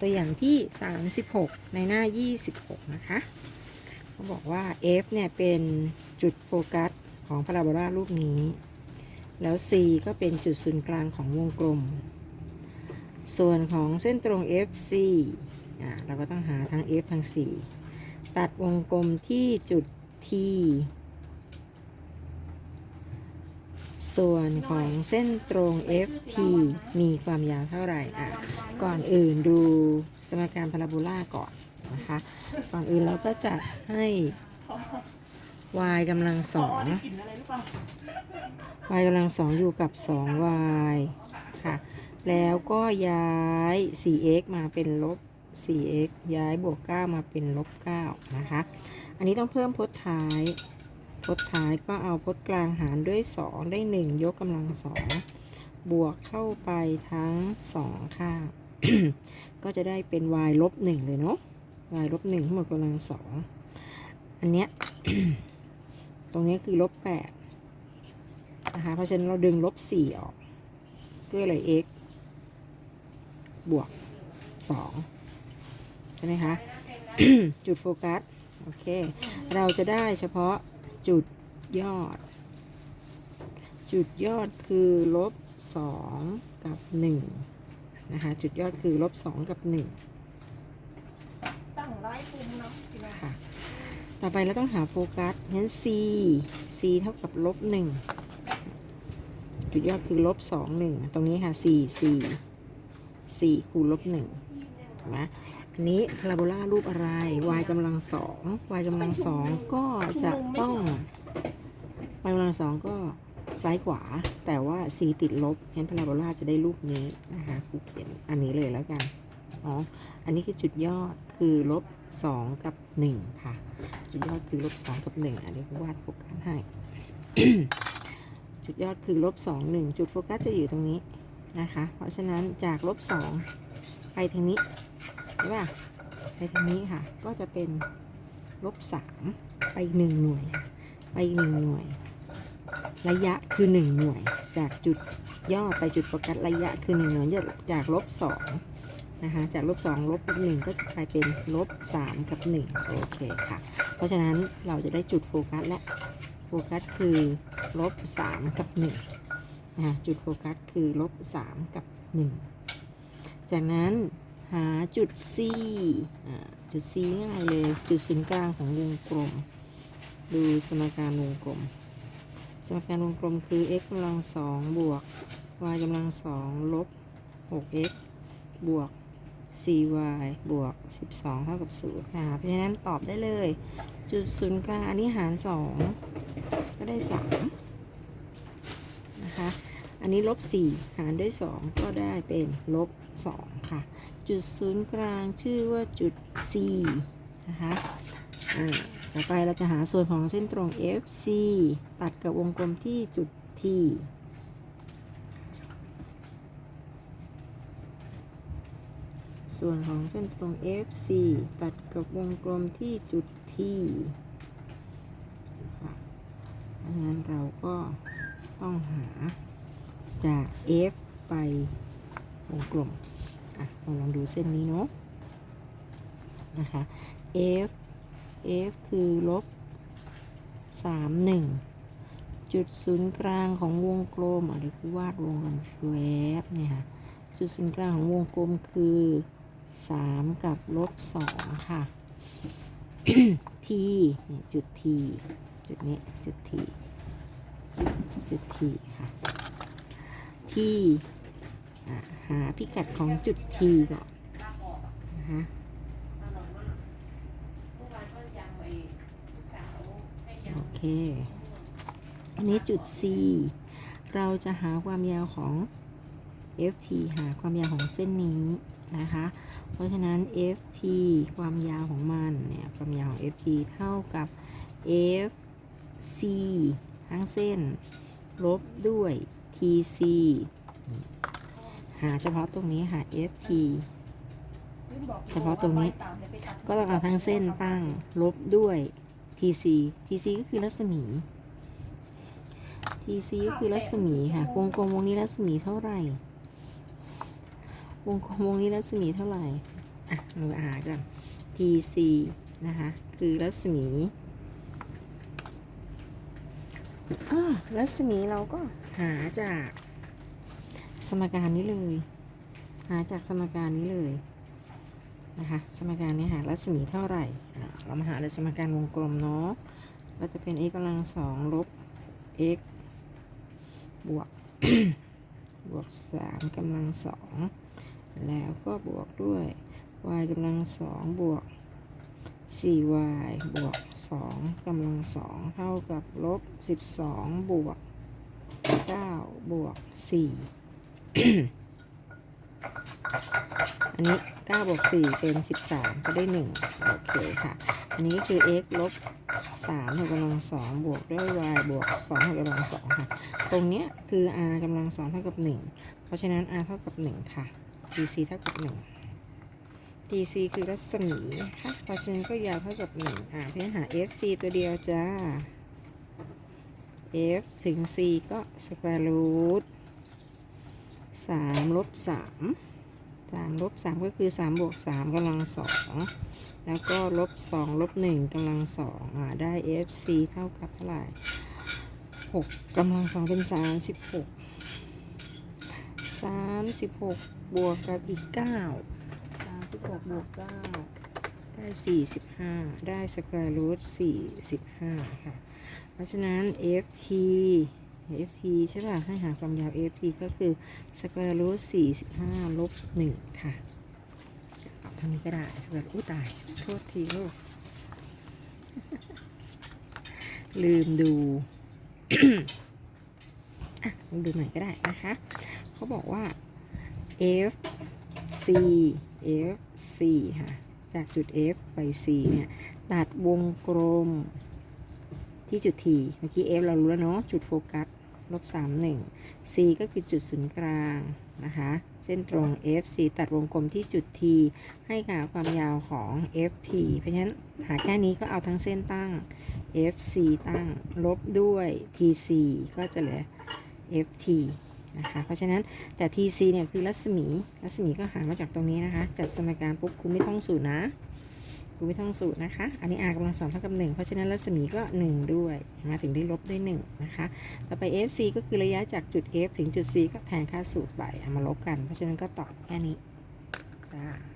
ตัวอย่างที่ 36 ในหน้า 26 นะคะเขาบอกว่า F เนี่ยเป็นจุดโฟกัสของพาราโบลารูปนี้ แล้ว C ก็เป็นจุดศูนย์กลางของวงกลม ส่วนของเส้นตรง FC อ่าเราก็ต้องหาทั้ง F ทั้ง C ตัดวงกลมที่จุด T ส่วนของเส้นตรง FT มีความยาวเท่าไหร่อะก่อนอื่นดูสมการพาราโบลาก่อนนะคะ ก่อนอื่นเราก็จะให้ y กำลังสอง y กำลังสองอยู่กับ 2y ค่ะ แล้วก็ย้าย 4x มาเป็นลบ 4x ย้ายบวก 9 มาเป็นลบ 9 นะคะ อันนี้ต้องเพิ่มพจน์ท้าย พจน์ท้ายก็เอาพจน์กลางหารด้วย 2 ได้ 1 ยกกำลัง 2 บวกเข้าไปทั้ง 2 ข้าง ก็จะได้เป็น y ลบ1เลยเนาะ y ลบ1ทั้งหมดกำลัง 2 อันเนี้ย ตรงนี้คือลบ8นะคะ เพราะฉะนั้นเราดึงลบ 4 ออกก็เลย x บวก 2 ใช่ไหมคะ จุดโฟกัส โอเค เราจะได้เฉพาะ จุดยอด จุดยอดคือลบ2กับ1นะคะจุดยอดคือลบ2กับ1ตั้งร้ายปุ่มเนาะพี่น้องค่ะต่อไปเราต้องหาโฟกัสงั้น c c เท่ากับลบ1จุดยอดคือลบ2 1ตรงนี้ค่ะ4 4 4คูณลบ1เห็นไหมอันนี้พาราโบลารูปอะไร y กำลังสอง y กำลังสองก็จะต้อง y กำลังสองก็ซ้ายขวา แต่ว่า c ติดลบงั้นพาราโบลาจะได้รูปนี้นะคะครูเขียนอันนี้เลยแล้วกันอ๋ออันนี้คือจุดยอดคือลบ2กับ 1 ค่ะ จุดยอดคือลบ2กับ 1 อันนี้ครูวาดโฟกัสให้ จุดยอดคือลบ2 1 จุดโฟกัสจะอยู่ตรงนี้นะคะ เพราะฉะนั้นจากลบ2ไปทางนี้ ใช่ป่ะไปทางนี้ค่ะ ก็จะเป็นลบ3ไปหนึ่งหน่วย ไปหนึ่งหน่วย ระยะคือ1หน่วย จากจุดยอดไปจุดโฟกัสระยะคือ1หน่วยจากลบ2นะคะจากลบ2ลบหนึ่งก็จะกลายเป็นลบ3กับ1โอเคค่ะ เพราะฉะนั้นเราจะได้จุดโฟกัสและโฟกัสคือลบ3กับ1นะคะจุดโฟกัสคือลบ3กับ1จากนั้น หาจุด C จุด C ง่ายเลยจุดศูนย์กลางของวงกลม ดูสมการวงกลม สมการวงกลมคือ x กำลัง2บวก y กำลัง2ลบ 6x บวก 4y บวก 12 เท่ากับ0ค่ะเพราะฉะนั้นตอบได้เลย จุดศูนย์กลางอันนี้หาร 2 ก็ได้ 3 นะคะ อันนี้ลบ 4 หารด้วย 2 ก็ได้เป็นลบ 2 ค่ะ จุดศูนย์กลางชื่อว่าจุด C นะคะต่อไปเราจะหาส่วนของเส้นตรง FC ตัดกับวงกลมที่จุด T ส่วนของเส้นตรง FC ตัดกับวงกลมที่จุด T ค่ะเพราะฉะนั้นเราก็ต้องหา จาก F ไปวงกลม อะ เราลองดูเส้นนี้เนาะ นะคะ F F คือลบ3 1จุดศูนย์กลางของวงกลมอะเดี๋ยวคือวาดวงกันแวบเนี่ยค่ะ จุดศูนย์กลางของวงกลมคือ 3 กับลบ2ค่ะ T จุด T จุดนี้ จุด T จุด T ค่ะ T อ่หาพิกัดของจุด T ก่อนนะคะโอเค อันนี้จุด C เราจะหาความยาวของ FT หาความยาวของเส้นนี้นะคะ เพราะฉะนั้น FT ความยาวของมันเนี่ยความยาวของ FT เท่ากับ FC ทั้งเส้น ลบด้วย TC หาเฉพาะตรงนี้หา FT เฉพาะตรงนี้ ก็ต้องเอาทั้งเส้นตั้งลบด้วย TC TC ก็คือรัศมี TC ก็คือรัศมีค่ะ วงกลมวงนี้รัศมีเท่าไหร่ วงกลมวงนี้รัศมีเท่าไหร่ อะเราหากัน TC นะคะ คือรัศมี รัศมีเราก็หาจากสมการนี้เลย หาจากสมการนี้เลยนะคะสมการนี้หารัศมีเท่าไหร่ เรามาหาเลยสมการวงกลมเนาะก็จะเป็น x กำลังสองลบ x บวก บวกสามกำลังสองแล้วก็บวกด้วย y กำลังสองบวก 4y บวก 2กำลังสองเท่ากับลบ 12 บวก 9 บวก 4 อันนี้ 9 บวก 4 เป็น 13 ก็ได้ 1 โอเคค่ะ อันนี้ก็คือ x ลบ3เท่ากำลัง 2 บวกด้วย y บวก2เท่ากำลัง 2 ค่ะ ตรงเนี้ยคือ r กำลัง 2 เท่ากับ 1 เพราะฉะนั้น r เท่ากับ 1 ค่ะ dc เท่ากับ 1 dc คือรัศมีค่ะเพราะฉะนั้นก็ยาวเท่ากับ1อ่าเพื่อหา fc ตัวเดียวจ้า f ถึง c ก็ square root 3ลบ3 3ลบ3ก็คือ3บวก3กำลัง2แล้วก็ลบ2ลบ1กำลัง2อ่าได้ fc เท่ากับเท่าไหร่6กำลัง2เป็น36 36บวกกับอีก9 36บวก9ได้45ได้สแควร์รูท45ค่ะ เพราะฉะนั้น ft ft ใช่ป่ะ ให้หาความยาว ft ก็คือสแควร์รูท45ลบ1ค่ะเอาทางนี้ก็ได้สแควร์อู้ตาย โทษทีลูกลืมดูอะลองดูใหม่ก็ได้นะคะ เขาบอกว่า f c f c ค่ะ จากจุด f ไป c เนี่ย ตัดวงกลมที่จุด t เมื่อกี้ f เรารู้แล้วเนาะ จุดโฟกัส ลบ31 c ก็คือจุดศูนย์กลางนะคะ เส้นตรง f c ตัดวงกลมที่จุด t ให้หาความยาวของ f t เพราะฉะนั้นหาแค่นี้ก็เอาทั้งเส้นตั้ง f c ตั้ง ลบด้วย t c ก็จะเหลือ f t นะคะ เพราะฉะนั้นจาก TC เนี่ยคือรัศมี รัศมีก็หามาจากตรงนี้นะคะ จัดสมการปุ๊บคุณไม่ท่องสูตรนะคุณไม่ท่องสูตรนะคะ อันนี้ r กำลังสองเท่ากับ1เพราะฉะนั้นรัศมีก็ 1 ด้วยมาถึงได้ลบด้วย1นะคะ ต่อไป FC ก็คือระยะจากจุด F ถึงจุด C ก็แทนค่าสูตรไปเอามาลบกัน เพราะฉะนั้นก็ตอบแค่นี้จ้า